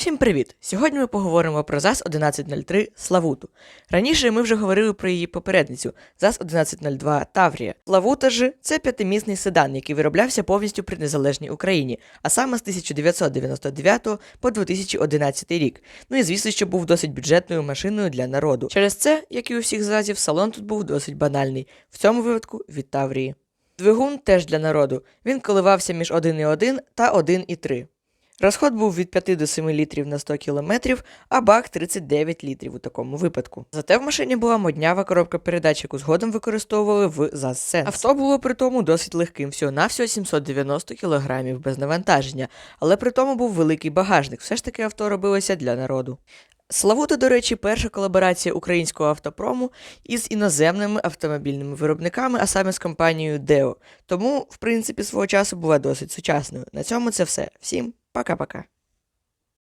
Всім привіт! Сьогодні ми поговоримо про ЗАЗ 1103 Славуту. Раніше ми вже говорили про її попередницю ЗАЗ 1102 Таврія. Славута ж це п'ятимісний седан, який вироблявся повністю при незалежній Україні, а саме з 1999 по 2011 рік. Ну і звісно, що був досить бюджетною машиною для народу. Через це, як і у всіх ЗАЗів, салон тут був досить банальний. В цьому випадку від Таврії. Двигун теж для народу. Він коливався між 1,1 та 1,3. Розход був від 5 до 7 літрів на 100 кілометрів, а бак 39 літрів у такому випадку. Зате в машині була моднява коробка передач, яку згодом використовували в ЗАЗ Сенс. Авто було при тому досить легким, всього навсього 790 кілограмів без навантаження, але при тому був великий багажник. Все ж таки авто робилося для народу. Славута, до речі, перша колаборація українського автопрому із іноземними автомобільними виробниками, а саме з компанією Deo. Тому, в принципі, свого часу була досить сучасною. На цьому це все. Всім пока-пока.